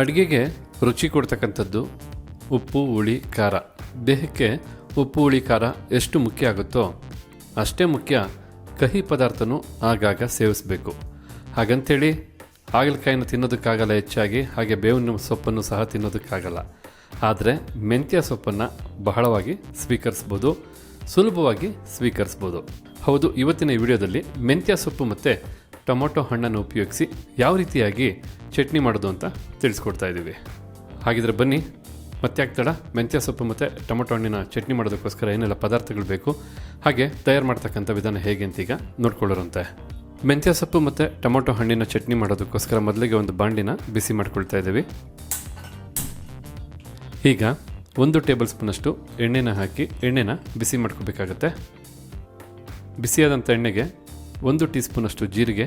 ಅಡುಗೆಗೆ ರುಚಿ ಕೊಡ್ತಕ್ಕಂಥದ್ದು ಉಪ್ಪು, ಹುಳಿ, ಖಾರ. ದೇಹಕ್ಕೆ ಉಪ್ಪು, ಹುಳಿ, ಖಾರ ಎಷ್ಟು ಮುಖ್ಯ ಆಗುತ್ತೋ ಅಷ್ಟೇ ಮುಖ್ಯ ಕಹಿ ಪದಾರ್ಥನೂ ಆಗಾಗ ಸೇವಿಸಬೇಕು. ಹಾಗಂತೇಳಿ ಹಾಗಲಕಾಯಿನ ತಿನ್ನೋದಕ್ಕಾಗಲ್ಲ ಹೆಚ್ಚಾಗಿ, ಹಾಗೆ ಬೇವಿನ ಸೊಪ್ಪನ್ನು ಸಹ ತಿನ್ನೋದಕ್ಕಾಗಲ್ಲ. ಆದರೆ ಮೆಂತ್ಯ ಸೊಪ್ಪನ್ನು ಬಹಳವಾಗಿ ಸ್ವೀಕರಿಸ್ಬೋದು, ಸುಲಭವಾಗಿ ಸ್ವೀಕರಿಸ್ಬೋದು. ಹೌದು, ಇವತ್ತಿನ ವಿಡಿಯೋದಲ್ಲಿ ಮೆಂತ್ಯ ಸೊಪ್ಪು ಮತ್ತು ಟೊಮೊಟೊ ಹಣ್ಣನ್ನು ಉಪಯೋಗಿಸಿ ಯಾವ ರೀತಿಯಾಗಿ ಚಟ್ನಿ ಮಾಡೋದು ಅಂತ ತಿಳಿಸ್ಕೊಡ್ತಾ ಇದ್ದೀವಿ. ಹಾಗಿದ್ರೆ ಬನ್ನಿ, ಮತ್ತೆ ಆಗ್ತಡ ಮೆಂತ್ಯ ಸೊಪ್ಪು ಮತ್ತು ಟೊಮೊಟೊ ಹಣ್ಣಿನ ಚಟ್ನಿ ಮಾಡೋದಕ್ಕೋಸ್ಕರ ಏನೆಲ್ಲ ಪದಾರ್ಥಗಳು ಬೇಕು? ಹಾಗೆ ತಯಾರು ಮಾಡ್ತಕ್ಕಂಥ ವಿಧಾನ ಹೇಗೆ ಅಂತ ಈಗ ನೋಡ್ಕೊಳ್ಳೋರಂತೆ. ಮೆಂತ್ಯ ಸೊಪ್ಪು ಮತ್ತು ಟೊಮೊಟೊ ಹಣ್ಣಿನ ಚಟ್ನಿ ಮಾಡೋದಕ್ಕೋಸ್ಕರ ಮೊದಲಿಗೆ ಒಂದು ಬಾಂಡಿನ ಬಿಸಿ ಮಾಡ್ಕೊಳ್ತಾ ಇದ್ದೀವಿ. ಈಗ ಒಂದು ಟೇಬಲ್ ಸ್ಪೂನಷ್ಟು ಎಣ್ಣೆನ ಹಾಕಿ ಎಣ್ಣೆನ ಬಿಸಿ ಮಾಡ್ಕೋಬೇಕಾಗತ್ತೆ. ಬಿಸಿಯಾದಂಥ ಎಣ್ಣೆಗೆ ಒಂದು ಟೀ ಸ್ಪೂನಷ್ಟು ಜೀರಿಗೆ,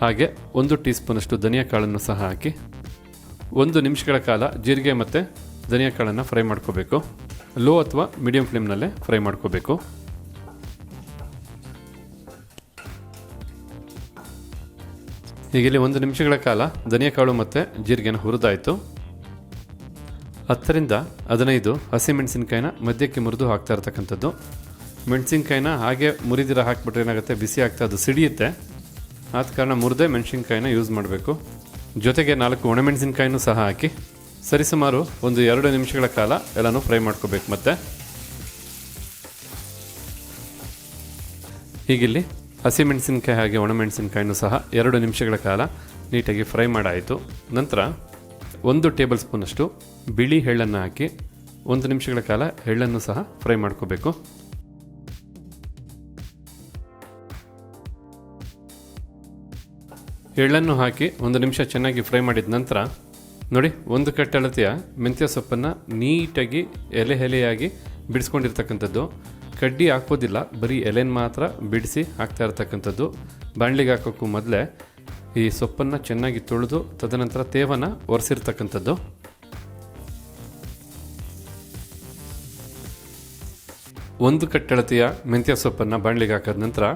ಹಾಗೆ ಒಂದು ಟೀ ಸ್ಪೂನಷ್ಟು ಧನಿಯಾ ಕಾಳನ್ನು ಸಹ ಹಾಕಿ ಒಂದು ನಿಮಿಷಗಳ ಕಾಲ ಜೀರಿಗೆ ಮತ್ತು ಧನಿಯಾ ಕಾಳನ್ನು ಫ್ರೈ ಮಾಡ್ಕೋಬೇಕು. ಲೋ ಅಥವಾ ಮೀಡಿಯಂ ಫ್ಲೇಮ್ನಲ್ಲೇ ಫ್ರೈ ಮಾಡ್ಕೋಬೇಕು. ಈಗ ಇಲ್ಲಿ ಒಂದು ನಿಮಿಷಗಳ ಕಾಲ ಧನಿಯಾ ಕಾಳು ಮತ್ತು ಜೀರಿಗೆನ ಹುರಿದಾಯಿತು. ಹತ್ತರಿಂದ ಹದಿನೈದು ಹಸಿಮೆಣಸಿನ್ಕಾಯಿನ ಮಧ್ಯಕ್ಕೆ ಮುರಿದು ಹಾಕ್ತಾ ಇರ್ತಕ್ಕಂಥದ್ದು. ಮೆಣಸಿನ್ಕಾಯಿನ ಹಾಗೆ ಮುರಿದಿರ ಹಾಕ್ಬಿಟ್ರೆ ಏನಾಗುತ್ತೆ? ಬಿಸಿ ಆಗ್ತಾ ಅದು ಸಿಡಿಯುತ್ತೆ. ಆದ ಕಾರಣ ಮುರಿದೇ ಮೆಣಸಿನ್ಕಾಯಿನ ಯೂಸ್ ಮಾಡಬೇಕು. ಜೊತೆಗೆ ನಾಲ್ಕು ಒಣಮೆಣಸಿನ್ಕಾಯಿನೂ ಸಹ ಹಾಕಿ ಸರಿಸುಮಾರು ಒಂದು ಎರಡು ನಿಮಿಷಗಳ ಕಾಲ ಎಲ್ಲನೂ ಫ್ರೈ ಮಾಡ್ಕೋಬೇಕು ಮತ್ತೆ. ಹೀಗಿಲ್ಲಿ ಹಸಿಮೆಣಸಿನ್ಕಾಯಿ ಹಾಗೆ ಒಣಮೆಣಸಿನ್ಕಾಯಿನೂ ಸಹ ಎರಡು ನಿಮಿಷಗಳ ಕಾಲ ನೀಟಾಗಿ ಫ್ರೈ ಮಾಡಾಯಿತು. ನಂತರ ಒಂದು ಟೇಬಲ್ ಸ್ಪೂನಷ್ಟು ಬಿಳಿ ಎಳ್ಳನ್ನು ಹಾಕಿ ಒಂದು ನಿಮಿಷಗಳ ಕಾಲ ಎಳ್ಳನ್ನು ಸಹ ಫ್ರೈ ಮಾಡ್ಕೋಬೇಕು. ಎಳ್ಳನ್ನು ಹಾಕಿ ಒಂದು ನಿಮಿಷ ಚೆನ್ನಾಗಿ ಫ್ರೈ ಮಾಡಿದ ನಂತರ, ನೋಡಿ, ಒಂದು ಕಟ್ಟಳತೆಯ ಮೆಂತ್ಯ ಸೊಪ್ಪನ್ನು ನೀಟಾಗಿ ಎಲೆ ಎಲೆಯಾಗಿ ಬಿಡಿಸ್ಕೊಂಡಿರ್ತಕ್ಕಂಥದ್ದು. ಕಡ್ಡಿ ಹಾಕೋದಿಲ್ಲ ಬರೀ ಎಲೆನ ಮಾತ್ರ ಬಿಡಿಸಿ ಹಾಕ್ತಾ ಇರ್ತಕ್ಕಂಥದ್ದು. ಬಾಣಲಿಗೆ ಹಾಕೋಕ್ಕೂ ಮೊದಲೇ ಈ ಸೊಪ್ಪನ್ನು ಚೆನ್ನಾಗಿ ತೊಳೆದು, ತದನಂತರ ತೇವನ ಒರೆಸಿರ್ತಕ್ಕಂಥದ್ದು. ಒಂದು ಕಟ್ಟಳತೆಯ ಮೆಂತ್ಯ ಸೊಪ್ಪನ್ನು ಬಾಣಲಿಗೆ ಹಾಕಿದ ನಂತರ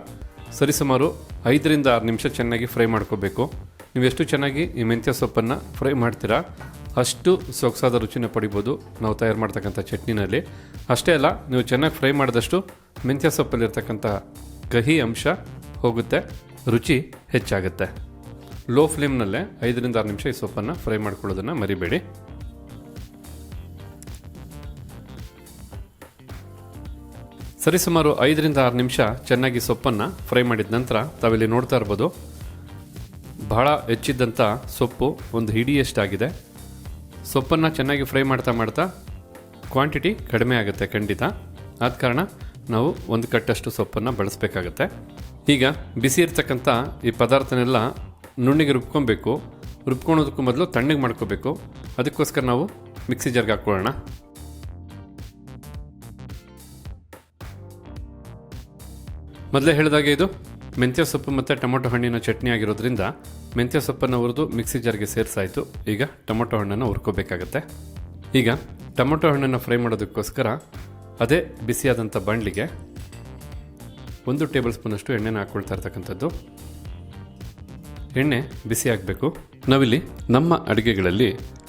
ಸರಿಸುಮಾರು ಐದರಿಂದ ಆರು ನಿಮಿಷ ಚೆನ್ನಾಗಿ ಫ್ರೈ ಮಾಡ್ಕೋಬೇಕು. ನೀವು ಎಷ್ಟು ಚೆನ್ನಾಗಿ ಈ ಮೆಂತ್ಯ ಸೊಪ್ಪನ್ನು ಫ್ರೈ ಮಾಡ್ತೀರಾ, ಅಷ್ಟು ಸೊಗಸಾದ ರುಚಿನ ಪಡಿಬೋದು ನಾವು ತಯಾರು ಮಾಡ್ತಕ್ಕಂಥ ಚಟ್ನಿನಲ್ಲಿ. ಅಷ್ಟೇ ಅಲ್ಲ, ನೀವು ಚೆನ್ನಾಗಿ ಫ್ರೈ ಮಾಡಿದಷ್ಟು ಮೆಂತ್ಯ ಸೊಪ್ಪಲ್ಲಿರ್ತಕ್ಕಂಥ ಕಹಿ ಅಂಶ ಹೋಗುತ್ತೆ, ರುಚಿ ಹೆಚ್ಚಾಗುತ್ತೆ. ಲೋ ಫ್ಲೇಮ್ನಲ್ಲೇ ಐದರಿಂದ ಆರು ನಿಮಿಷ ಈ ಸೊಪ್ಪನ್ನು ಫ್ರೈ ಮಾಡ್ಕೊಳ್ಳೋದನ್ನು ಮರಿಬೇಡಿ. ಸರಿಸುಮಾರು ಐದರಿಂದ ಆರು ನಿಮಿಷ ಚೆನ್ನಾಗಿ ಸೊಪ್ಪನ್ನು ಫ್ರೈ ಮಾಡಿದ ನಂತರ ತಾವಿಲ್ಲಿ ನೋಡ್ತಾ ಇರ್ಬೋದು. ಬಹಳ ಹೆಚ್ಚಿದ್ದಂಥ ಸೊಪ್ಪು ಒಂದು ಹಿಡಿಯಷ್ಟಾಗಿದೆ. ಸೊಪ್ಪನ್ನು ಚೆನ್ನಾಗಿ ಫ್ರೈ ಮಾಡ್ತಾ ಮಾಡ್ತಾ ಕ್ವಾಂಟಿಟಿ ಕಡಿಮೆ ಆಗುತ್ತೆ ಖಂಡಿತ. ಆದ ಕಾರಣ ನಾವು ಒಂದು ಕಟ್ಟಷ್ಟು ಸೊಪ್ಪನ್ನು ಬಳಸಬೇಕಾಗತ್ತೆ. ಈಗ ಬಿಸಿ ಇರ್ತಕ್ಕಂಥ ಈ ಪದಾರ್ಥನೆಲ್ಲ ನುಣ್ಣಿಗೆ ರುಬ್ಕೊಬೇಕು. ರುಬ್ಕೊಳೋದಕ್ಕೂ ಮೊದಲು ತಣ್ಣಗೆ ಮಾಡ್ಕೋಬೇಕು. ಅದಕ್ಕೋಸ್ಕರ ನಾವು ಮಿಕ್ಸಿ ಜರ್ಗೆ ಹಾಕ್ಕೊಳ್ಳೋಣ ಮೊದಲೇ ಹೇಳಿದಾಗೆ ಇದು ಮೆಂತ್ಯ ಸೊಪ್ಪು ಮತ್ತು ಟೊಮೊಟೊ ಹಣ್ಣಿನ ಚಟ್ನಿ ಆಗಿರೋದ್ರಿಂದ ಮೆಂತ್ಯ ಸೊಪ್ಪನ್ನು ಹುರಿದು ಮಿಕ್ಸಿ ಜಾರ್ಗೆ ಸೇರಿಸಾಯಿತು. ಈಗ ಟೊಮೊಟೊ ಹಣ್ಣನ್ನು ಹುರ್ಕೋಬೇಕಾಗತ್ತೆ. ಈಗ ಟೊಮೊಟೊ ಹಣ್ಣನ್ನು ಫ್ರೈ ಮಾಡೋದಕ್ಕೋಸ್ಕರ ಅದೇ ಬಿಸಿಯಾದಂಥ ಬಾಣಲಿಗೆ ಒಂದು ಟೇಬಲ್ ಸ್ಪೂನಷ್ಟು ಎಣ್ಣೆನ ಹಾಕ್ಕೊಳ್ತಾ ಇರ್ತಕ್ಕಂಥದ್ದು. ಎಣ್ಣೆ ಬಿಸಿ ಆಗಬೇಕು. ನಾವಿಲ್ಲಿ ನಮ್ಮ ಅಡುಗೆಗಳಲ್ಲಿ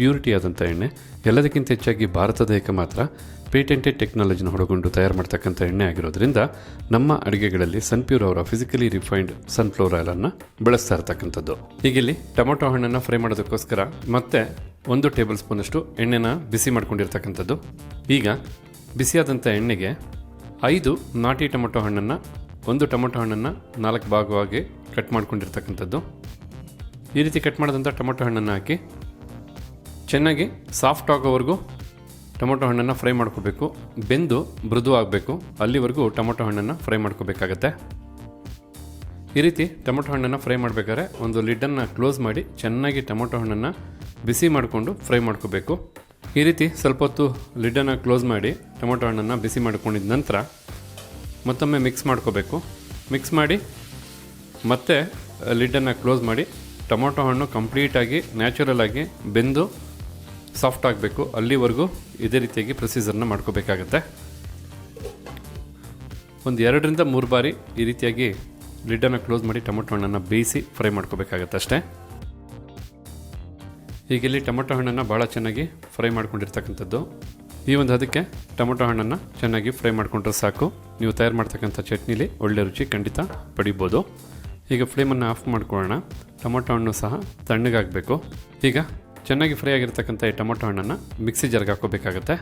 ಪ್ಯೂರಿಟಿ ಆದಂಥ ಎಣ್ಣೆ, ಎಲ್ಲದಕ್ಕಿಂತ ಹೆಚ್ಚಾಗಿ ಭಾರತ ಏಕಮಾತ್ರ ಮಾತ್ರ ಪೇಟೆಂಟೆಡ್ ಟೆಕ್ನಾಲಜಿನ ಹೊಡಗೊಂಡು ತಯಾರು ಮಾಡ್ತಕ್ಕಂಥ ಎಣ್ಣೆ ಆಗಿರೋದ್ರಿಂದ ನಮ್ಮ ಅಡುಗೆಗಳಲ್ಲಿ ಸನ್ಪ್ಯೂರ್ ಅವರ ಫಿಸಿಕಲಿ ರಿಫೈನ್ಡ್ ಸನ್ಫ್ಲವರ್ ಆಯಿಲನ್ನು ಬಳಸ್ತಾ ಇರ್ತಕ್ಕಂಥದ್ದು. ಹೀಗಿಲ್ಲಿ ಟೊಮೊಟೊ ಹಣ್ಣನ್ನು ಫ್ರೈ ಮಾಡೋದಕ್ಕೋಸ್ಕರ ಮತ್ತೆ ಒಂದು ಟೇಬಲ್ ಸ್ಪೂನಷ್ಟು ಎಣ್ಣೆನ ಬಿಸಿ ಮಾಡ್ಕೊಂಡಿರ್ತಕ್ಕಂಥದ್ದು. ಈಗ ಬಿಸಿಯಾದಂಥ ಎಣ್ಣೆಗೆ ಐದು ನಾಟಿ ಟೊಮೊಟೊ ಹಣ್ಣನ್ನು, ಒಂದು ಟೊಮೊಟೊ ಹಣ್ಣನ್ನು ನಾಲ್ಕು ಭಾಗವಾಗಿ ಕಟ್ ಮಾಡ್ಕೊಂಡಿರ್ತಕ್ಕಂಥದ್ದು. ಈ ರೀತಿ ಕಟ್ ಮಾಡಿದಂಥ ಟೊಮೊಟೊ ಹಣ್ಣನ್ನು ಹಾಕಿ ಚೆನ್ನಾಗಿ ಸಾಫ್ಟ್ ಆಗೋವರೆಗೂ ಟೊಮೊಟೊ ಹಣ್ಣನ್ನು ಫ್ರೈ ಮಾಡ್ಕೋಬೇಕು. ಬೆಂದು ಮೃದು ಆಗಬೇಕು. ಅಲ್ಲಿವರೆಗೂ ಟೊಮೊಟೊ ಹಣ್ಣನ್ನು ಫ್ರೈ ಮಾಡ್ಕೋಬೇಕಾಗತ್ತೆ. ಈ ರೀತಿ ಟೊಮೊಟೊ ಹಣ್ಣನ್ನು ಫ್ರೈ ಮಾಡಬೇಕಾದ್ರೆ ಒಂದು ಲಿಡ್ಡನ್ನು ಕ್ಲೋಸ್ ಮಾಡಿ ಚೆನ್ನಾಗಿ ಟೊಮೊಟೊ ಹಣ್ಣನ್ನು ಬಿಸಿ ಮಾಡಿಕೊಂಡು ಫ್ರೈ ಮಾಡ್ಕೋಬೇಕು. ಈ ರೀತಿ ಸ್ವಲ್ಪ ಹೊತ್ತು ಲಿಡ್ಡನ್ನು ಕ್ಲೋಸ್ ಮಾಡಿ ಟೊಮೊಟೊ ಹಣ್ಣನ್ನು ಬಿಸಿ ಮಾಡ್ಕೊಂಡಿದ ನಂತರ ಮತ್ತೊಮ್ಮೆ ಮಿಕ್ಸ್ ಮಾಡ್ಕೋಬೇಕು. ಮಿಕ್ಸ್ ಮಾಡಿ ಮತ್ತೆ ಲಿಡ್ಡನ್ನು ಕ್ಲೋಸ್ ಮಾಡಿ ಟೊಮೊಟೊ ಹಣ್ಣು ಕಂಪ್ಲೀಟಾಗಿ ನ್ಯಾಚುರಲ್ ಆಗಿ ಬೆಂದು ಸಾಫ್ಟ್ ಆಗಬೇಕು. ಅಲ್ಲಿವರೆಗೂ ಇದೇ ರೀತಿಯಾಗಿ ಪ್ರೊಸೀಜರ್ನ ಮಾಡ್ಕೋಬೇಕಾಗತ್ತೆ. ಒಂದು ಎರಡರಿಂದ ಮೂರು ಬಾರಿ ಈ ರೀತಿಯಾಗಿ ಲಿಡ್ಡನ್ನು ಕ್ಲೋಸ್ ಮಾಡಿ ಟೊಮೊಟೊ ಹಣ್ಣನ್ನು ಬೇಯಿಸಿ ಫ್ರೈ ಮಾಡ್ಕೋಬೇಕಾಗತ್ತೆ ಅಷ್ಟೇ. ಈಗ ಇಲ್ಲಿ ಟೊಮೊಟೊ ಹಣ್ಣನ್ನು ಭಾಳ ಚೆನ್ನಾಗಿ ಫ್ರೈ ಮಾಡ್ಕೊಂಡಿರ್ತಕ್ಕಂಥದ್ದು. ಈ ಒಂದು ಅದಕ್ಕೆ ಟೊಮೊಟೊ ಹಣ್ಣನ್ನು ಚೆನ್ನಾಗಿ ಫ್ರೈ ಮಾಡ್ಕೊಂಡ್ರೆ ಸಾಕು. ನೀವು ತಯಾರು ಮಾಡ್ತಕ್ಕಂಥ ಚಟ್ನಿಲಿ ಒಳ್ಳೆ ರುಚಿ ಖಂಡಿತ ಪಡಿಬೋದು. ಈಗ ಫ್ಲೇಮನ್ನು ಆಫ್ ಮಾಡ್ಕೊಳ್ಳೋಣ. ಟೊಮೊಟೊ ಹಣ್ಣು ಸಹ ತಣ್ಣಗಾಗಬೇಕು. ಈಗ ಚೆನ್ನಾಗಿ ಫ್ರೈ ಆಗಿರ್ತಕ್ಕಂಥ ಈ ಟೊಮೊಟೊ ಹಣ್ಣನ್ನು ಮಿಕ್ಸಿ ಜರ್ಗೆ ಹಾಕೋಬೇಕಾಗತ್ತೆ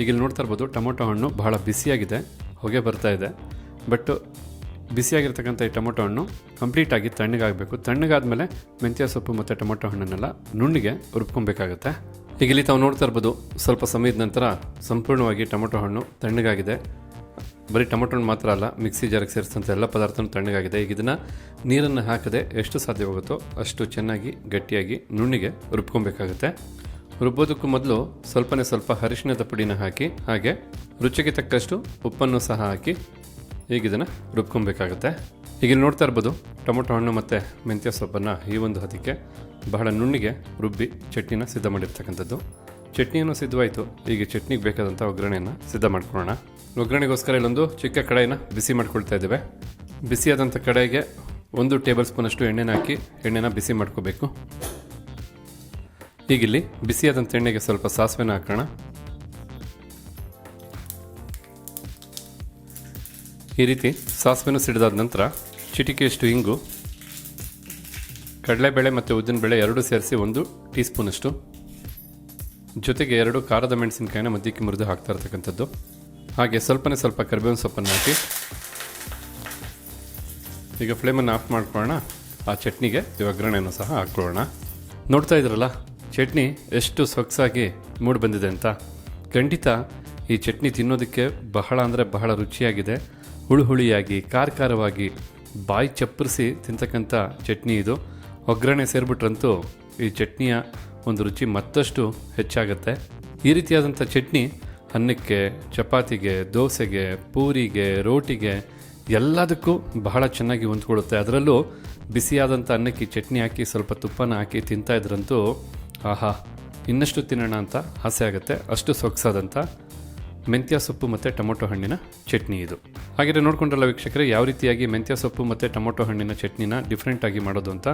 ಈಗ ಇಲ್ಲಿ ನೋಡ್ತಾ ಇರ್ಬೋದು ಟೊಮೊಟೊ ಹಣ್ಣು ಬಹಳ ಬಿಸಿಯಾಗಿದೆ, ಹೊಗೆ ಬರ್ತಾ ಇದೆ. ಬಟ್ ಬಿಸಿಯಾಗಿರ್ತಕ್ಕಂಥ ಈ ಟೊಮೊಟೊ ಹಣ್ಣು ಕಂಪ್ಲೀಟಾಗಿ ತಣ್ಣಗಾಗಬೇಕು ತಣ್ಣಗಾದಮೇಲೆ ಮೆಂತ್ಯ ಸೊಪ್ಪು ಮತ್ತು ಟೊಮೊಟೊ ಹಣ್ಣನ್ನೆಲ್ಲ ನುಣ್ಣಿಗೆ ರುಬ್ಕೊಬೇಕಾಗತ್ತೆ. ಈಗ ಇಲ್ಲಿ ತಾವು ನೋಡ್ತಾ ಇರ್ಬೋದು ಸ್ವಲ್ಪ ಸಮಯದ ನಂತರ ಸಂಪೂರ್ಣವಾಗಿ ಟೊಮೊಟೊ ಹಣ್ಣು ತಣ್ಣಗಾಗಿದೆ. ಬರೀ ಟೊಮೊಟೊ ಮಾತ್ರ ಅಲ್ಲ, ಮಿಕ್ಸಿ ಜಾರಿಗೆ ಸೇರಿಸಿದಂಥ ಎಲ್ಲ ಪದಾರ್ಥನೂ ತಣ್ಣಗಾಗಿದೆ. ಈಗ ಇದನ್ನು ನೀರನ್ನು ಹಾಕದೆ ಎಷ್ಟು ಸಾಧ್ಯವಾಗುತ್ತೋ ಅಷ್ಟು ಚೆನ್ನಾಗಿ, ಗಟ್ಟಿಯಾಗಿ ನುಣ್ಣಿಗೆ ರುಬ್ಕೊಬೇಕಾಗುತ್ತೆ. ರುಬ್ಬೋದಕ್ಕೂ ಮೊದಲು ಸ್ವಲ್ಪನೇ ಸ್ವಲ್ಪ ಅರಿಶಿಣದ ಪುಡಿನ ಹಾಕಿ, ಹಾಗೆ ರುಚಿಗೆ ತಕ್ಕಷ್ಟು ಉಪ್ಪನ್ನು ಸಹ ಹಾಕಿ ಈಗ ಇದನ್ನು ರುಬ್ಕೊಬೇಕಾಗುತ್ತೆ. ಈಗ ನೋಡ್ತಾ ಇರ್ಬೋದು, ಟೊಮೊಟೊ ಹಣ್ಣು ಮತ್ತು ಮೆಂತ್ಯ ಸೊಪ್ಪನ್ನು ಈ ಒಂದು ಹದಕ್ಕೆ ಬಹಳ ನುಣ್ಣಿಗೆ ರುಬ್ಬಿ ಚಟ್ನಿನ ಸಿದ್ಧ ಮಾಡಿರ್ತಕ್ಕಂಥದ್ದು. ಚಟ್ನಿಯನ್ನು ಸಿದ್ಧವಾಯಿತು, ಈಗ ಚಟ್ನಿಗೆ ಬೇಕಾದಂಥ ಒಗ್ಗರಣೆಯನ್ನು ಸಿದ್ಧ ಮಾಡ್ಕೊಳ್ಳೋಣ. ಒಗ್ಗರಣೆಗೋಸ್ಕರ ಇಲ್ಲೊಂದು ಚಿಕ್ಕ ಕಡಾಯಿನ ಬಿಸಿ ಮಾಡ್ಕೊಳ್ತಾ ಇದ್ದೇವೆ. ಬಿಸಿಯಾದಂಥ ಕಡಾಯಿಗೆ ಒಂದು ಟೇಬಲ್ ಸ್ಪೂನಷ್ಟು ಎಣ್ಣೆನ ಹಾಕಿ ಎಣ್ಣೆನ ಬಿಸಿ ಮಾಡ್ಕೋಬೇಕು. ಈಗಿಲ್ಲಿ ಬಿಸಿಯಾದಂಥ ಎಣ್ಣೆಗೆ ಸ್ವಲ್ಪ ಸಾಸಿವೆನ ಹಾಕೋಣ. ಈ ರೀತಿ ಸಾಸಿವೆನೂ ಸಿಡಿದಾದ ನಂತರ ಚಿಟಿಕೆಯಷ್ಟು ಇಂಗು, ಕಡಲೆಬೇಳೆ ಮತ್ತು ಉದ್ದಿನಬೇಳೆ ಎರಡೂ ಸೇರಿಸಿ ಒಂದು ಟೀ ಸ್ಪೂನಷ್ಟು ಜೊತೆಗೆ ಎರಡು ಖಾರದ ಮೆಣಸಿನಕಾಯಿನ ಮಧ್ಯಕ್ಕೆ ಮುರಿದು ಹಾಕ್ತಾ ಇರ್ತಕ್ಕಂಥದ್ದು. ಹಾಗೆ ಸ್ವಲ್ಪನೇ ಸ್ವಲ್ಪ ಕರಿಬೇವಿನ ಸೊಪ್ಪನ್ನು ಹಾಕಿ. ಈಗ ಫ್ಲೇಮನ್ನು ಆಫ್ ಮಾಡ್ಕೊಳ್ಳೋಣ. ಆ ಚಟ್ನಿಗೆ ಈ ಒಗ್ಗರಣೆಯನ್ನು ಸಹ ಹಾಕ್ಕೊಳ್ಳೋಣ. ನೋಡ್ತಾ ಇದ್ರಲ್ಲ, ಚಟ್ನಿ ಎಷ್ಟು ಸೊಗಸಾಗಿ ಮೂಡ್ ಬಂದಿದೆ ಅಂತ. ಖಂಡಿತ ಈ ಚಟ್ನಿ ತಿನ್ನೋದಕ್ಕೆ ಬಹಳ ಅಂದರೆ ಬಹಳ ರುಚಿಯಾಗಿದೆ. ಹುಳು ಹುಳಿಯಾಗಿ ಖಾರ ಖಾರವಾಗಿ ಬಾಯಿ ಚಪ್ಪರಿಸಿ ತಿಂತಕ್ಕಂಥ ಚಟ್ನಿ ಇದು. ಒಗ್ಗರಣೆ ಸೇರಿಬಿಟ್ರಂತೂ ಈ ಚಟ್ನಿಯ ಒಂದು ರುಚಿ ಮತ್ತಷ್ಟು ಹೆಚ್ಚಾಗುತ್ತೆ. ಈ ರೀತಿಯಾದಂಥ ಚಟ್ನಿ ಅನ್ನಕ್ಕೆ, ಚಪಾತಿಗೆ, ದೋಸೆಗೆ, ಪೂರಿಗೆ, ರೋಟಿಗೆ ಎಲ್ಲದಕ್ಕೂ ಬಹಳ ಚೆನ್ನಾಗಿ ಹೊಂದ್ಕೊಳ್ಳುತ್ತೆ. ಅದರಲ್ಲೂ ಬಿಸಿಯಾದಂಥ ಅನ್ನಕ್ಕೆ ಚಟ್ನಿ ಹಾಕಿ ಸ್ವಲ್ಪ ತುಪ್ಪನ ಹಾಕಿ ತಿಂತಾ ಇದ್ರಂತೂ ಆಹಾ, ಇನ್ನಷ್ಟು ತಿನ್ನೋಣ ಅಂತ ಆಸೆ ಆಗುತ್ತೆ. ಅಷ್ಟು ಸೊಗಸಾದಂಥ ಮೆಂತ್ಯ ಸೊಪ್ಪು ಮತ್ತು ಟೊಮೊಟೊ ಹಣ್ಣಿನ ಚಟ್ನಿ ಇದು. ಹಾಗೆ ನೋಡ್ಕೊಂಡ್ರಲ್ಲ ವೀಕ್ಷಕರೇ, ಯಾವ ರೀತಿಯಾಗಿ ಮೆಂತ್ಯ ಸೊಪ್ಪು ಮತ್ತು ಟೊಮೊಟೊ ಹಣ್ಣಿನ ಚಟ್ನಿನ ಡಿಫ್ರೆಂಟ್ ಆಗಿ ಮಾಡೋದು ಅಂತ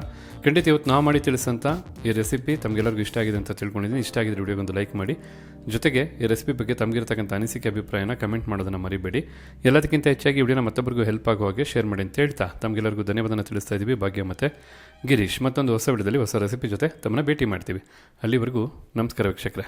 ಖಂಡಿತ ಇವತ್ತು ನಾವು ಮಾಡಿ ತಿಳಿಸಂತ ಈ ರೆಸಿಪಿ ತಮಗೆಲ್ಲರಿಗೂ ಇಷ್ಟ ಆಗಿದೆ ಅಂತ ತಿಳ್ಕೊಂಡಿದ್ದೀನಿ. ಇಷ್ಟ ಆಗಿದ್ರೆ ವಿಡಿಯೋಗೊಂದು ಲೈಕ್ ಮಾಡಿ. ಜೊತೆಗೆ ಈ ರೆಸಿಪಿ ಬಗ್ಗೆ ತಮಗಿರ್ತಕ್ಕಂಥ ಅನಿಸಿಕೆ, ಅಭಿಪ್ರಾಯನ ಕಮೆಂಟ್ ಮಾಡೋದನ್ನು ಮರಿಬೇಡಿ. ಎಲ್ಲದಕ್ಕಿಂತ ಹೆಚ್ಚಾಗಿ ವಿಡಿಯೋನ ಮತ್ತೊಬ್ಬರಿಗೂ ಹೆಲ್ಪ್ ಆಗೋ ಹಾಗೆ ಶೇರ್ ಮಾಡಿ ಅಂತ ಹೇಳ್ತಾ ತಮಗೆಲ್ಲರಿಗೂ ಧನ್ಯವಾದನ ತಿಳಿಸ್ತಾ ಇದ್ದೀವಿ ಭಾಗ್ಯ ಮತ್ತು ಗಿರೀಶ್ ಮತ್ತೊಂದು ಹೊಸ ವಿಡಿಯೋದಲ್ಲಿ ಹೊಸ ರೆಸಿಪಿ ಜೊತೆ ತಮ್ಮನ್ನ ಭೇಟಿ ಮಾಡ್ತೀವಿ. ಅಲ್ಲಿವರೆಗೂ ನಮಸ್ಕಾರ ವೀಕ್ಷಕರೇ.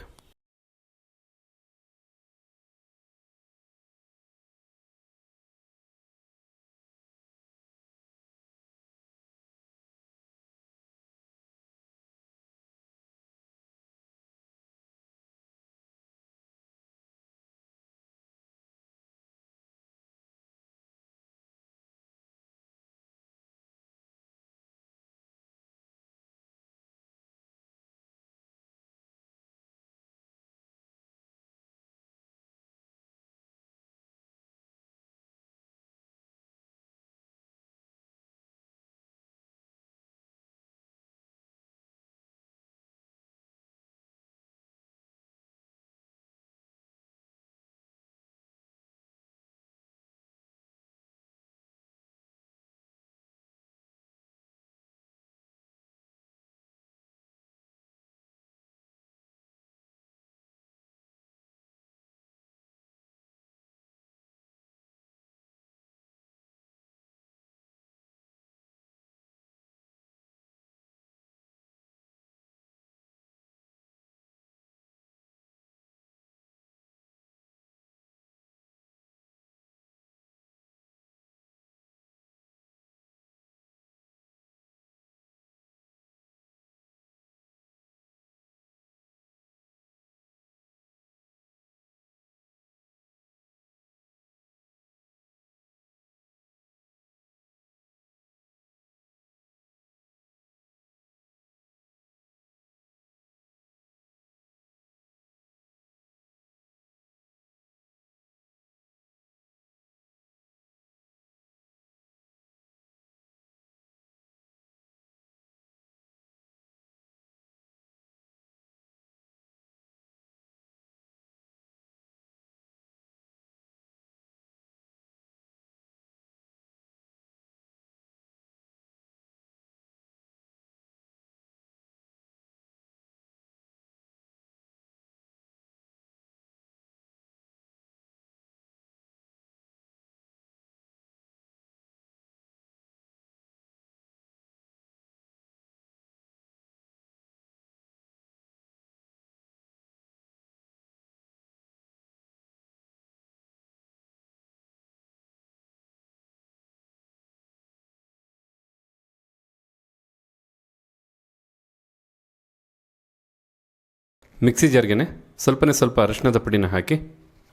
ಮಿಕ್ಸಿ ಜಾರ್ಗೆ ಸ್ವಲ್ಪನೇ ಸ್ವಲ್ಪ ಅರಿಶಿಣದ ಪುಡಿನ ಹಾಕಿ,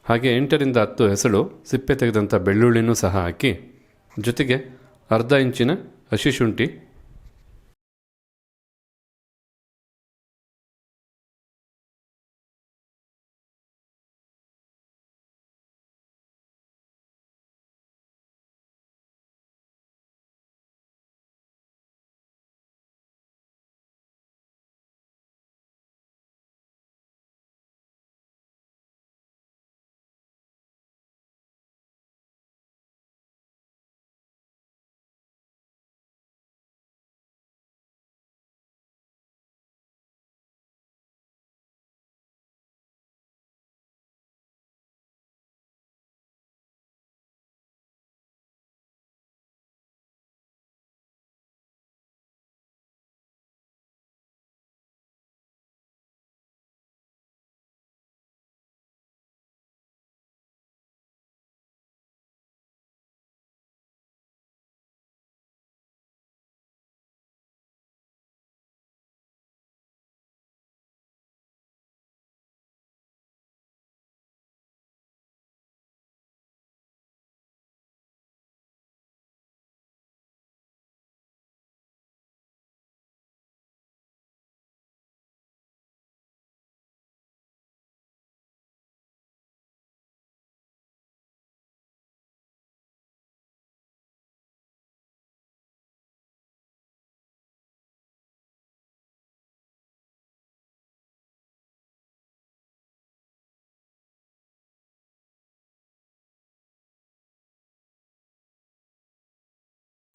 ಹಾಗೆ ಎಂಟರಿಂದ ಹತ್ತು ಹೆಸಳು, ಸಿಪ್ಪೆ ತೆಗೆದಂಥ ಬೆಳ್ಳುಳ್ಳಿನೂ ಸಹ ಹಾಕಿ, ಜೊತೆಗೆ ಅರ್ಧ ಇಂಚಿನ ಹಸಿ ಶುಂಠಿ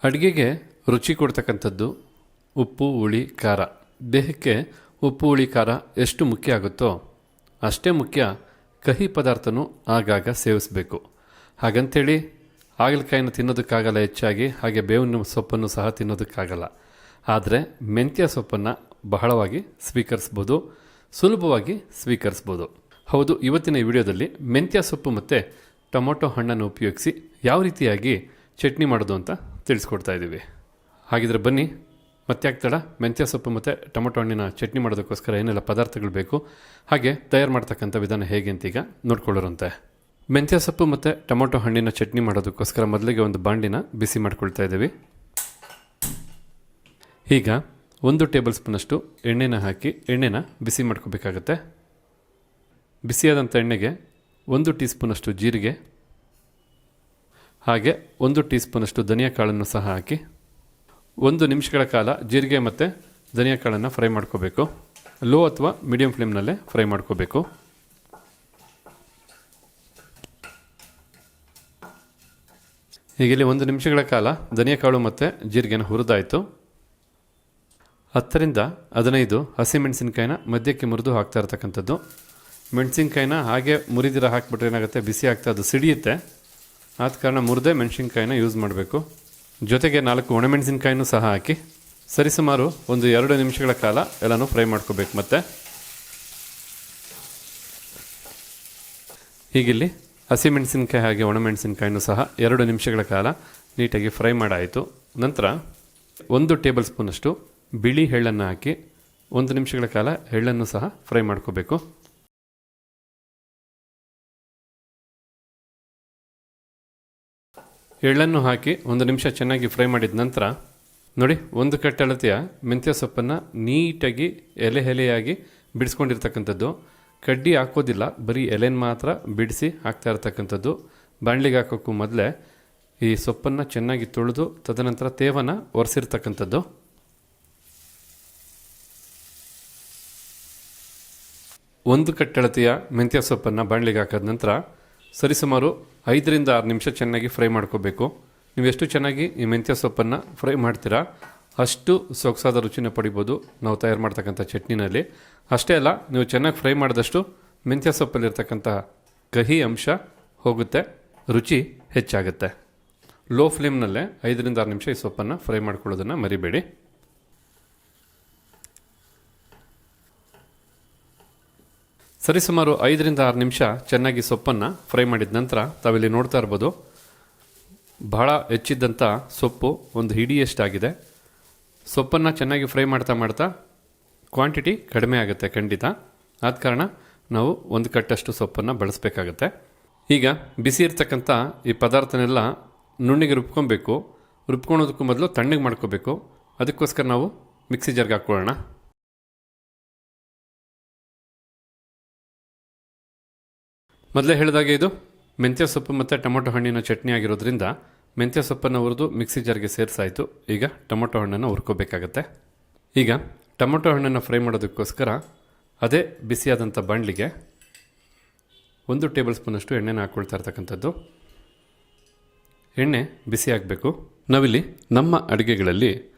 ಅಡುಗೆಗೆ ರುಚಿ ಕೊಡ್ತಕ್ಕಂಥದ್ದು ಉಪ್ಪು, ಹುಳಿ, ಖಾರ. ದೇಹಕ್ಕೆ ಉಪ್ಪು, ಹುಳಿ, ಖಾರ ಎಷ್ಟು ಮುಖ್ಯ ಆಗುತ್ತೋ ಅಷ್ಟೇ ಮುಖ್ಯ ಕಹಿ ಪದಾರ್ಥನೂ ಆಗಾಗ ಸೇವಿಸಬೇಕು. ಹಾಗಂತೇಳಿ ಹಾಗಲಕಾಯಿನ ತಿನ್ನೋದಕ್ಕಾಗಲ್ಲ ಹೆಚ್ಚಾಗಿ, ಹಾಗೆ ಬೇವಿನ ಸೊಪ್ಪನ್ನು ಸಹ ತಿನ್ನೋದಕ್ಕಾಗಲ್ಲ. ಆದರೆ ಮೆಂತ್ಯ ಸೊಪ್ಪನ್ನು ಬಹಳವಾಗಿ ಸ್ವೀಕರಿಸ್ಬೋದು, ಸುಲಭವಾಗಿ ಸ್ವೀಕರಿಸ್ಬೋದು. ಹೌದು, ಇವತ್ತಿನ ವಿಡಿಯೋದಲ್ಲಿ ಮೆಂತ್ಯ ಸೊಪ್ಪು ಮತ್ತು ಟೊಮೊಟೊ ಹಣ್ಣನ್ನು ಉಪಯೋಗಿಸಿ ಯಾವ ರೀತಿಯಾಗಿ ಚಟ್ನಿ ಮಾಡೋದು ಅಂತ ತಿಳಿಸ್ಕೊಡ್ತಾ ಇದ್ದೀವಿ. ಹಾಗಿದ್ರೆ ಬನ್ನಿ, ಮತ್ತೆ ಆಗ್ತಾಳ ಮೆಂತ್ಯ ಸೊಪ್ಪು ಮತ್ತು ಟೊಮೊಟೊ ಹಣ್ಣಿನ ಚಟ್ನಿ ಮಾಡೋದಕ್ಕೋಸ್ಕರ ಏನೆಲ್ಲ ಪದಾರ್ಥಗಳು ಬೇಕು, ಹಾಗೆ ತಯಾರು ಮಾಡ್ತಕ್ಕಂಥ ವಿಧಾನ ಹೇಗೆ ಅಂತ ಈಗ ನೋಡ್ಕೊಳ್ಳೋರಂತೆ. ಮೆಂತ್ಯ ಸೊಪ್ಪು ಮತ್ತು ಟೊಮೊಟೊ ಹಣ್ಣಿನ ಚಟ್ನಿ ಮಾಡೋದಕ್ಕೋಸ್ಕರ ಮೊದಲಿಗೆ ಒಂದು ಬಾಂಡಿನ ಬಿಸಿ ಮಾಡ್ಕೊಳ್ತಾ ಇದ್ದೀವಿ. ಈಗ ಒಂದು ಟೇಬಲ್ ಸ್ಪೂನಷ್ಟು ಎಣ್ಣೆನ ಹಾಕಿ ಎಣ್ಣೆನ ಬಿಸಿ ಮಾಡ್ಕೋಬೇಕಾಗತ್ತೆ. ಬಿಸಿಯಾದಂಥ ಎಣ್ಣೆಗೆ ಒಂದು ಟೀ ಸ್ಪೂನಷ್ಟು ಜೀರಿಗೆ ಹಾಗೆ ಒಂದು ಟೀ ಸ್ಪೂನಷ್ಟು ಧನಿಯಾ ಕಾಳನ್ನು ಸಹ ಹಾಕಿ ಒಂದು ನಿಮಿಷಗಳ ಕಾಲ ಜೀರಿಗೆ ಮತ್ತು ಧನಿಯಾ ಕಾಳನ್ನು ಫ್ರೈ ಮಾಡ್ಕೋಬೇಕು. ಲೋ ಅಥವಾ ಮೀಡಿಯಂ ಫ್ಲೇಮ್ನಲ್ಲೇ ಫ್ರೈ ಮಾಡ್ಕೋಬೇಕು. ಹೀಗಿಲ್ಲಿ ಒಂದು ನಿಮಿಷಗಳ ಕಾಲ ಧನಿಯಾ ಕಾಳು ಮತ್ತು ಜೀರಿಗೆನ ಹುರಿದಾಯಿತು. ಹತ್ತರಿಂದ ಹದಿನೈದು ಹಸಿಮೆಣಸಿನ್ಕಾಯಿನ ಮಧ್ಯಕ್ಕೆ ಮುರಿದು ಹಾಕ್ತಾ ಇರ್ತಕ್ಕಂಥದ್ದು. ಮೆಣಸಿನ್ಕಾಯಿನ ಹಾಗೆ ಮುರಿದಿರ ಹಾಕ್ಬಿಟ್ರೆ ಏನಾಗುತ್ತೆ? ಬಿಸಿ ಆಗ್ತಾ ಅದು ಸಿಡಿಯುತ್ತೆ. ಆದ ಕಾರಣ ಮುರಿದೇ ಮೆಣಸಿನ್ಕಾಯಿನ ಯೂಸ್ ಮಾಡಬೇಕು. ಜೊತೆಗೆ ನಾಲ್ಕು ಒಣಮೆಣಸಿನ್ಕಾಯಿನೂ ಸಹ ಹಾಕಿ ಸರಿಸುಮಾರು ಒಂದು ಎರಡು ನಿಮಿಷಗಳ ಕಾಲ ಎಲ್ಲನೂ ಫ್ರೈ ಮಾಡ್ಕೋಬೇಕು. ಮತ್ತೆ ಹೀಗಿಲ್ಲಿ ಹಸಿಮೆಣಸಿನ್ಕಾಯಿ ಹಾಗೆ ಒಣಮೆಣಸಿನ್ಕಾಯಿನೂ ಸಹ ಎರಡು ನಿಮಿಷಗಳ ಕಾಲ ನೀಟಾಗಿ ಫ್ರೈ ಮಾಡಾಯಿತು. ನಂತರ ಒಂದು ಟೇಬಲ್ ಸ್ಪೂನಷ್ಟು ಬಿಳಿ ಎಳ್ಳನ್ನು ಹಾಕಿ ಒಂದು ನಿಮಿಷಗಳ ಕಾಲ ಎಳ್ಳನ್ನು ಸಹ ಫ್ರೈ ಮಾಡ್ಕೋಬೇಕು. ಎಳ್ಳನ್ನು ಹಾಕಿ ಒಂದು ನಿಮಿಷ ಚೆನ್ನಾಗಿ ಫ್ರೈ ಮಾಡಿದ ನಂತರ, ನೋಡಿ, ಒಂದು ಕಟ್ಟೆ ಅಳತೆಯ ಮೆಂತ್ಯ ಸೊಪ್ಪನ್ನು ನೀಟಾಗಿ ಎಲೆ ಎಲೆಯಾಗಿ ಬಿಡಿಸ್ಕೊಂಡಿರ್ತಕ್ಕಂಥದ್ದು. ಕಡ್ಡಿ ಹಾಕೋದಿಲ್ಲ, ಬರೀ ಎಲೆನ ಮಾತ್ರ ಬಿಡಿಸಿ ಹಾಕ್ತಾ ಇರ್ತಕ್ಕಂಥದ್ದು. ಬಾಣಲಿಗೆ ಹಾಕೋಕ್ಕೂ ಮೊದಲೇ ಈ ಸೊಪ್ಪನ್ನು ಚೆನ್ನಾಗಿ ತೊಳೆದು, ತದನಂತರ ತೇವನ ಒರೆಸಿರ್ತಕ್ಕಂಥದ್ದು. ಒಂದು ಕಟ್ಟಳತೆಯ ಮೆಂತ್ಯ ಸೊಪ್ಪನ್ನು ಬಾಣಲಿಗೆ ಹಾಕಿದ ನಂತರ, ಸರಿಸುಮಾರು ಐದರಿಂದ ಆರು ನಿಮಿಷ ಚೆನ್ನಾಗಿ ಫ್ರೈ ಮಾಡ್ಕೋಬೇಕು. ನೀವು ಎಷ್ಟು ಚೆನ್ನಾಗಿ ಈ ಮೆಂತ್ಯ ಸೊಪ್ಪನ್ನು ಫ್ರೈ ಮಾಡ್ತೀರಾ, ಅಷ್ಟು ಸೊಗಸಾದ ರುಚಿನ ಪಡಿಬೋದು ನಾವು ತಯಾರು ಮಾಡ್ತಕ್ಕಂಥ ಚಟ್ನಿನಲ್ಲಿ. ಅಷ್ಟೇ ಅಲ್ಲ, ನೀವು ಚೆನ್ನಾಗಿ ಫ್ರೈ ಮಾಡಿದಷ್ಟು ಮೆಂತ್ಯ ಸೊಪ್ಪಲ್ಲಿರ್ತಕ್ಕಂಥ ಕಹಿ ಅಂಶ ಹೋಗುತ್ತೆ, ರುಚಿ ಹೆಚ್ಚಾಗುತ್ತೆ. ಲೋ ಫ್ಲೇಮ್ನಲ್ಲೇ ಐದರಿಂದ ಆರು ನಿಮಿಷ ಈ ಸೊಪ್ಪನ್ನು ಫ್ರೈ ಮಾಡ್ಕೊಳ್ಳೋದನ್ನು ಮರಿಬೇಡಿ. ಸರಿಸುಮಾರು ಐದರಿಂದ ಆರು ನಿಮಿಷ ಚೆನ್ನಾಗಿ ಸೊಪ್ಪನ್ನು ಫ್ರೈ ಮಾಡಿದ ನಂತರ ತಾವಿಲ್ಲಿ ನೋಡ್ತಾ ಇರ್ಬೋದು. ಬಹಳ ಹೆಚ್ಚಿದ್ದಂಥ ಸೊಪ್ಪು ಒಂದು ಹಿಡಿಯಷ್ಟಾಗಿದೆ. ಸೊಪ್ಪನ್ನು ಚೆನ್ನಾಗಿ ಫ್ರೈ ಮಾಡ್ತಾ ಮಾಡ್ತಾ ಕ್ವಾಂಟಿಟಿ ಕಡಿಮೆ ಆಗುತ್ತೆ ಖಂಡಿತ. ಆದ ಕಾರಣ ನಾವು ಒಂದು ಕಟ್ಟಷ್ಟು ಸೊಪ್ಪನ್ನು ಬಳಸಬೇಕಾಗತ್ತೆ. ಈಗ ಬಿಸಿ ಇರ್ತಕ್ಕಂಥ ಈ ಪದಾರ್ಥನೆಲ್ಲ ನುಣ್ಣಿಗೆ ರುಬ್ಕೊಬೇಕು. ರುಬ್ಕೊಳೋದಕ್ಕೂ ಮೊದಲು ತಣ್ಣಗೆ ಮಾಡ್ಕೋಬೇಕು. ಅದಕ್ಕೋಸ್ಕರ ನಾವು ಮಿಕ್ಸಿ ಜರ್ಗೆ ಹಾಕ್ಕೊಳ್ಳೋಣ ಮೊದಲೇ ಹೇಳಿದಾಗೆ ಇದು ಮೆಂತ್ಯ ಸೊಪ್ಪು ಮತ್ತು ಟೊಮೊಟೊ ಹಣ್ಣಿನ ಚಟ್ನಿ ಆಗಿರೋದ್ರಿಂದ ಮೆಂತ್ಯ ಸೊಪ್ಪನ್ನು ಹುರಿದು ಮಿಕ್ಸಿ ಜಾರ್ಗೆ ಸೇರಿಸಾಯಿತು. ಈಗ ಟೊಮೊಟೊ ಹಣ್ಣನ್ನು ಹುರ್ಕೋಬೇಕಾಗತ್ತೆ. ಈಗ ಟೊಮೊಟೊ ಹಣ್ಣನ್ನು ಫ್ರೈ ಮಾಡೋದಕ್ಕೋಸ್ಕರ ಅದೇ ಬಿಸಿಯಾದಂಥ ಬಾಣಲಿಗೆ ಒಂದು ಟೇಬಲ್ ಸ್ಪೂನಷ್ಟು ಎಣ್ಣೆನ ಹಾಕ್ಕೊಳ್ತಾ ಇರ್ತಕ್ಕಂಥದ್ದು. ಎಣ್ಣೆ ಬಿಸಿ ಆಗಬೇಕು. ನಾವಿಲ್ಲಿ ನಮ್ಮ ಅಡುಗೆಗಳಲ್ಲಿ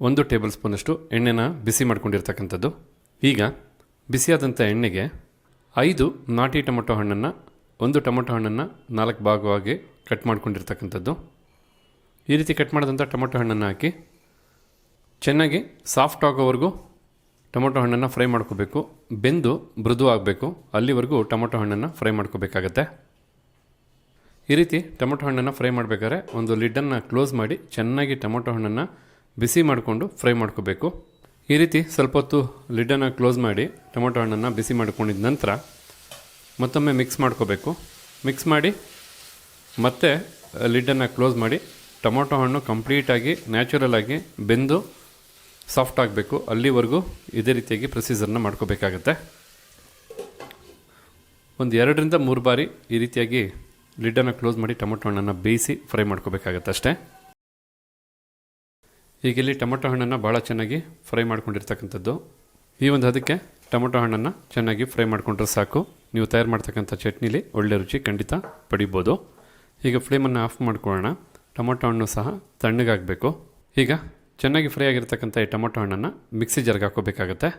ಒಂದು ಟೇಬಲ್ ಸ್ಪೂನಷ್ಟು ಎಣ್ಣೆನ ಬಿಸಿ ಮಾಡ್ಕೊಂಡಿರ್ತಕ್ಕಂಥದ್ದು. ಈಗ ಬಿಸಿಯಾದಂಥ ಎಣ್ಣೆಗೆ ಐದು ನಾಟಿ ಟೊಮೊಟೊ ಹಣ್ಣನ್ನು, ಒಂದು ಟೊಮೊಟೊ ಹಣ್ಣನ್ನು ನಾಲ್ಕು ಭಾಗವಾಗಿ ಕಟ್ ಮಾಡ್ಕೊಂಡಿರ್ತಕ್ಕಂಥದ್ದು. ಈ ರೀತಿ ಕಟ್ ಮಾಡಿದಂಥ ಟೊಮೊಟೊ ಹಣ್ಣನ್ನು ಹಾಕಿ ಚೆನ್ನಾಗಿ ಸಾಫ್ಟ್ ಆಗೋವರೆಗೂ ಟೊಮೊಟೊ ಹಣ್ಣನ್ನು ಫ್ರೈ ಮಾಡ್ಕೋಬೇಕು. ಬೆಂದು ಮೃದು ಆಗಬೇಕು. ಅಲ್ಲಿವರೆಗೂ ಟೊಮೊಟೊ ಹಣ್ಣನ್ನು ಫ್ರೈ ಮಾಡ್ಕೋಬೇಕಾಗತ್ತೆ. ಈ ರೀತಿ ಟೊಮೊಟೊ ಹಣ್ಣನ್ನು ಫ್ರೈ ಮಾಡಬೇಕಾದ್ರೆ ಒಂದು ಲಿಡ್ಡನ್ನು ಕ್ಲೋಸ್ ಮಾಡಿ ಚೆನ್ನಾಗಿ ಟೊಮೊಟೊ ಹಣ್ಣನ್ನು ಬಿಸಿ ಮಾಡಿಕೊಂಡು ಫ್ರೈ ಮಾಡ್ಕೋಬೇಕು. ಈ ರೀತಿ ಸ್ವಲ್ಪ ಹೊತ್ತು ಲಿಡ್ಡನ್ನು ಕ್ಲೋಸ್ ಮಾಡಿ ಟೊಮೊಟೊ ಹಣ್ಣನ್ನು ಬಿಸಿ ಮಾಡ್ಕೊಂಡಿದ ನಂತರ ಮತ್ತೊಮ್ಮೆ ಮಿಕ್ಸ್ ಮಾಡ್ಕೋಬೇಕು. ಮಿಕ್ಸ್ ಮಾಡಿ ಮತ್ತೆ ಲಿಡ್ಡನ್ನು ಕ್ಲೋಸ್ ಮಾಡಿ ಟೊಮೊಟೊ ಹಣ್ಣು ಕಂಪ್ಲೀಟಾಗಿ ನ್ಯಾಚುರಲ್ ಆಗಿ ಬೆಂದು ಸಾಫ್ಟ್ ಆಗಬೇಕು. ಅಲ್ಲಿವರೆಗೂ ಇದೇ ರೀತಿಯಾಗಿ ಪ್ರೊಸೀಜರ್ನ ಮಾಡ್ಕೋಬೇಕಾಗತ್ತೆ. ಒಂದು ಎರಡರಿಂದ ಮೂರು ಬಾರಿ ಈ ರೀತಿಯಾಗಿ ಲಿಡ್ಡನ್ನು ಕ್ಲೋಸ್ ಮಾಡಿ ಟೊಮೊಟೊ ಹಣ್ಣನ್ನು ಬೇಯಿಸಿ ಫ್ರೈ ಮಾಡ್ಕೋಬೇಕಾಗತ್ತೆ ಅಷ್ಟೇ. ಈಗ ಇಲ್ಲಿ ಟೊಮೊಟೊ ಹಣ್ಣನ್ನು ಭಾಳ ಚೆನ್ನಾಗಿ ಫ್ರೈ ಮಾಡ್ಕೊಂಡಿರ್ತಕ್ಕಂಥದ್ದು. ಈ ಒಂದು ಅದಕ್ಕೆ ಟೊಮೊಟೊ ಹಣ್ಣನ್ನು ಚೆನ್ನಾಗಿ ಫ್ರೈ ಮಾಡಿಕೊಂಡ್ರೆ ಸಾಕು. ನೀವು ತಯಾರು ಮಾಡ್ತಕ್ಕಂಥ ಚಟ್ನಿಲಿ ಒಳ್ಳೆ ರುಚಿ ಖಂಡಿತ ಪಡಿಬೋದು. ಈಗ ಫ್ಲೇಮನ್ನು ಆಫ್ ಮಾಡ್ಕೊಳ್ಳೋಣ. ಟೊಮೊಟೊ ಹಣ್ಣು ಸಹ ತಣ್ಣಗಾಗಬೇಕು. ಈಗ ಚೆನ್ನಾಗಿ ಫ್ರೈ ಆಗಿರ್ತಕ್ಕಂಥ ಈ ಟೊಮೊಟೊ ಹಣ್ಣನ್ನು ಮಿಕ್ಸಿ ಜಾರ್ಗೆ ಹಾಕೋಬೇಕಾಗತ್ತೆ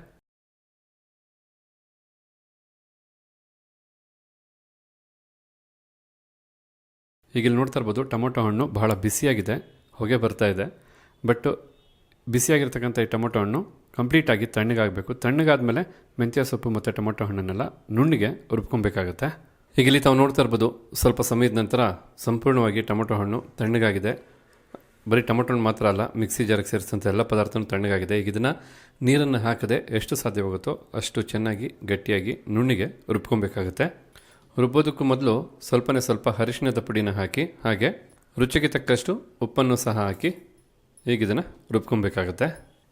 ಈಗ ಇಲ್ಲಿ ನೋಡ್ತಾ ಇರ್ಬೋದು ಟೊಮೊಟೊ ಹಣ್ಣು ಬಹಳ ಬಿಸಿಯಾಗಿದೆ, ಹೊಗೆ ಬರ್ತಾ ಇದೆ. ಬಟ್ ಬಿಸಿಯಾಗಿರ್ತಕ್ಕಂಥ ಈ ಟೊಮೊಟೊ ಹಣ್ಣು ಕಂಪ್ಲೀಟಾಗಿ ತಣ್ಣಗಾಗಬೇಕು. ತಣ್ಣಗಾದ್ಮೇಲೆ ಮೆಂತ್ಯ ಸೊಪ್ಪು ಮತ್ತು ಟೊಮೊಟೊ ಹಣ್ಣನ್ನೆಲ್ಲ ನುಣ್ಣಿಗೆ ರುಬ್ಕೊಬೇಕಾಗುತ್ತೆ. ಈಗ ಇಲ್ಲಿ ತಾವು ನೋಡ್ತಾ ಇರ್ಬೋದು, ಸ್ವಲ್ಪ ಸಮಯದ ನಂತರ ಸಂಪೂರ್ಣವಾಗಿ ಟೊಮೊಟೊ ಹಣ್ಣು ತಣ್ಣಗಾಗಿದೆ. ಬರೀ ಟೊಮೊಟೊ ಹಣ್ಣು ಮಾತ್ರ ಅಲ್ಲ, ಮಿಕ್ಸಿ ಜಾರಿಗೆ ಸೇರಿಸಿದಂಥ ಎಲ್ಲ ಪದಾರ್ಥನೂ ತಣ್ಣಗಾಗಿದೆ. ಈಗ ಇದನ್ನು ನೀರನ್ನು ಹಾಕದೆ ಎಷ್ಟು ಸಾಧ್ಯವಾಗುತ್ತೋ ಅಷ್ಟು ಚೆನ್ನಾಗಿ, ಗಟ್ಟಿಯಾಗಿ, ನುಣ್ಣಿಗೆ ರುಬ್ಕೊಬೇಕಾಗುತ್ತೆ. ರುಬ್ಬೋದಕ್ಕೂ ಮೊದಲು ಸ್ವಲ್ಪನೇ ಸ್ವಲ್ಪ ಅರಿಶಿಣದ ಪುಡಿನ ಹಾಕಿ, ಹಾಗೆ ರುಚಿಗೆ ತಕ್ಕಷ್ಟು ಉಪ್ಪನ್ನು ಸಹ ಹಾಕಿ ಈಗ ಇದನ್ನು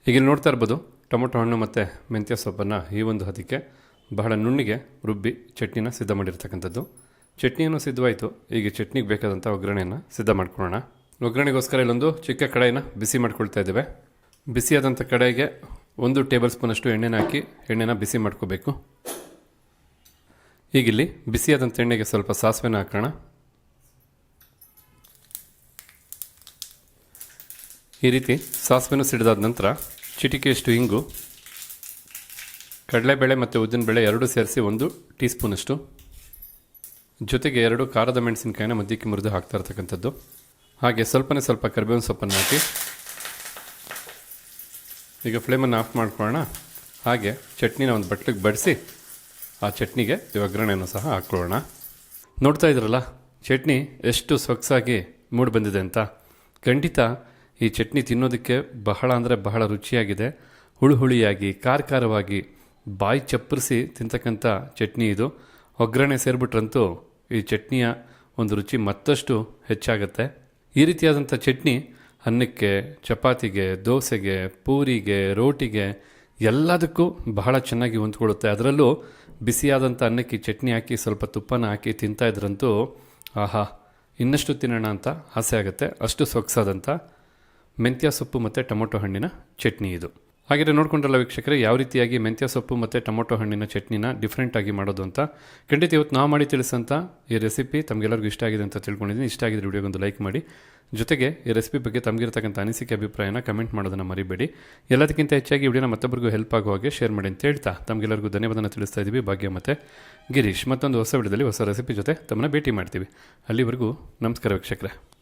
ಈಗ ಇಲ್ಲಿ ನೋಡ್ತಾ ಇರ್ಬೋದು, ಟೊಮೊಟೊ ಹಣ್ಣು ಮತ್ತು ಮೆಂತ್ಯ ಸೊಪ್ಪನ್ನು ಈ ಒಂದು ಹದಕ್ಕೆ ಬಹಳ ನುಣ್ಣಿಗೆ ರುಬ್ಬಿ ಚಟ್ನಿನ ಸಿದ್ಧ ಮಾಡಿರ್ತಕ್ಕಂಥದ್ದು. ಚಟ್ನಿಯನ್ನು ಸಿದ್ಧವಾಯಿತು. ಈಗ ಚಟ್ನಿಗೆ ಬೇಕಾದಂಥ ಒಗ್ಗರಣೆಯನ್ನು ಸಿದ್ಧ ಮಾಡ್ಕೊಳ್ಳೋಣ. ಒಗ್ಗರಣೆಗೋಸ್ಕರ ಇಲ್ಲೊಂದು ಚಿಕ್ಕ ಕಡಾಯಿನ ಬಿಸಿ ಮಾಡ್ಕೊಳ್ತಾ ಇದ್ದೇವೆ. ಬಿಸಿಯಾದಂಥ ಕಡಾಯಿಗೆ ಒಂದು ಟೇಬಲ್ ಸ್ಪೂನಷ್ಟು ಎಣ್ಣೆನ ಹಾಕಿ ಎಣ್ಣೆನ ಬಿಸಿ ಮಾಡ್ಕೋಬೇಕು. ಈಗಿಲ್ಲಿ ಬಿಸಿಯಾದಂಥ ಎಣ್ಣೆಗೆ ಸ್ವಲ್ಪ ಸಾಸಿವೆನ ಹಾಕೋಣ. ಈ ರೀತಿ ಸಾಸಿವೆನೂ ಸಿಡಿದಾದ ನಂತರ ಚಿಟಿಕೆಯಷ್ಟು ಇಂಗು, ಕಡಲೆಬೇಳೆ ಮತ್ತು ಉದ್ದಿನಬೇಳೆ ಎರಡೂ ಸೇರಿಸಿ ಒಂದು ಟೀ ಸ್ಪೂನಷ್ಟು ಜೊತೆಗೆ ಎರಡು ಖಾರದ ಮೆಣಸಿನಕಾಯಿನ ಮಧ್ಯಕ್ಕೆ ಮುರಿದು ಹಾಕ್ತಾ ಇರ್ತಕ್ಕಂಥದ್ದು. ಹಾಗೆ ಸ್ವಲ್ಪನೇ ಸ್ವಲ್ಪ ಕರಿಬೇವಿನ ಸೊಪ್ಪನ್ನು ಹಾಕಿ. ಈಗ ಫ್ಲೇಮನ್ನು ಆಫ್ ಮಾಡ್ಕೊಳ್ಳೋಣ. ಹಾಗೆ ಚಟ್ನಿನ ಒಂದು ಬಟ್ಲಿಗೆ ಬಡಿಸಿ ಆ ಚಟ್ನಿಗೆ ಈ ಒಗ್ಗರಣೆಯನ್ನು ಸಹ ಹಾಕ್ಕೊಳ್ಳೋಣ. ನೋಡ್ತಾ ಇದ್ರಲ್ಲ ಚಟ್ನಿ ಎಷ್ಟು ಸೊಗಸಾಗಿ ಮೂಡಿ ಬಂದಿದೆ ಅಂತ. ಖಂಡಿತ ಈ ಚಟ್ನಿ ತಿನ್ನೋದಕ್ಕೆ ಬಹಳ ಅಂದರೆ ಬಹಳ ರುಚಿಯಾಗಿದೆ. ಹುಳು ಹುಳಿಯಾಗಿ ಖಾರ ಖಾರವಾಗಿ ಬಾಯಿ ಚಪ್ಪರಿಸಿ ತಿಂತಕ್ಕಂಥ ಚಟ್ನಿ ಇದು. ಒಗ್ಗರಣೆ ಸೇರಿಬಿಟ್ರಂತೂ ಈ ಚಟ್ನಿಯ ಒಂದು ರುಚಿ ಮತ್ತಷ್ಟು ಹೆಚ್ಚಾಗುತ್ತೆ. ಈ ರೀತಿಯಾದಂಥ ಚಟ್ನಿ ಅನ್ನಕ್ಕೆ, ಚಪಾತಿಗೆ, ದೋಸೆಗೆ, ಪೂರಿಗೆ, ರೋಟಿಗೆ ಎಲ್ಲದಕ್ಕೂ ಬಹಳ ಚೆನ್ನಾಗಿ ಹೊಂದ್ಕೊಳ್ಳುತ್ತೆ. ಅದರಲ್ಲೂ ಬಿಸಿಯಾದಂಥ ಅನ್ನಕ್ಕೆ ಚಟ್ನಿ ಹಾಕಿ, ಸ್ವಲ್ಪ ತುಪ್ಪನ ಹಾಕಿ ತಿಂತಾಯಿದ್ರಂತೂ ಆಹಾ, ಇನ್ನಷ್ಟು ತಿನ್ನೋಣ ಅಂತ ಆಸೆ ಆಗುತ್ತೆ. ಅಷ್ಟು ಸೊಗಸಾದಂಥ ಮೆಂತ್ಯ ಸೊಪ್ಪು ಮತ್ತು ಟೊಮೊಟೊ ಹಣ್ಣಿನ ಚಟ್ನಿ ಇದು. ಹಾಗೆ ನೋಡ್ಕೊಂಡ್ರಲ್ಲ ವೀಕ್ಷಕರೇ, ಯಾವ ರೀತಿಯಾಗಿ ಮೆಂತ್ಯ ಸೊಪ್ಪು ಮತ್ತು ಟೊಮೊಟೊ ಹಣ್ಣಿನ ಚಟ್ನಿನ ಡಿಫ್ರೆಂಟ್ ಆಗಿ ಮಾಡೋದು ಅಂತ. ಖಂಡಿತ ಇವತ್ತು ನಾವು ಮಾಡಿ ತಿಳಿಸಂತ ಈ ರೆಸಿಪಿ ತಮಗೆಲ್ಲರಿಗೂ ಇಷ್ಟ ಆಗಿದೆ ಅಂತ ತಿಳ್ಕೊಂಡಿದ್ದೀನಿ. ಇಷ್ಟ ಆಗಿದ್ರೆ ವಿಡಿಯೋಗೊಂದು ಲೈಕ್ ಮಾಡಿ. ಜೊತೆಗೆ ಈ ರೆಸಿಪಿ ಬಗ್ಗೆ ತಮಗಿರ್ತಕ್ಕಂಥ ಅನಿಸಿಕೆ, ಅಭಿಪ್ರಾಯನ ಕಮೆಂಟ್ ಮಾಡೋದನ್ನು ಮರಿಬೇಡಿ. ಎಲ್ಲದಕ್ಕಿಂತ ಹೆಚ್ಚಾಗಿ ವಿಡಿಯೋನ ಮತ್ತೊಬ್ಬರಿಗೂ ಹೆಲ್ಪ್ ಆಗೋ ಹಾಗೆ ಶೇರ್ ಮಾಡಿ ಅಂತ ಹೇಳ್ತಾ ತಮಗೆಲ್ಲರಿಗೂ ಧನ್ಯವಾದನ ತಿಳಿಸ್ತಾ ಇದ್ದೀವಿ. ಭಾಗ್ಯ ಮತ್ತು ಗಿರೀಶ್. ಮತ್ತೊಂದು ಹೊಸ ವಿಡಿಯೋದಲ್ಲಿ ಹೊಸ ರೆಸಿಪಿ ಜೊತೆ ತಮ್ಮನ್ನ ಭೇಟಿ ಮಾಡ್ತೀವಿ. ಅಲ್ಲಿವರೆಗೂ ನಮಸ್ಕಾರ ವೀಕ್ಷಕರೇ.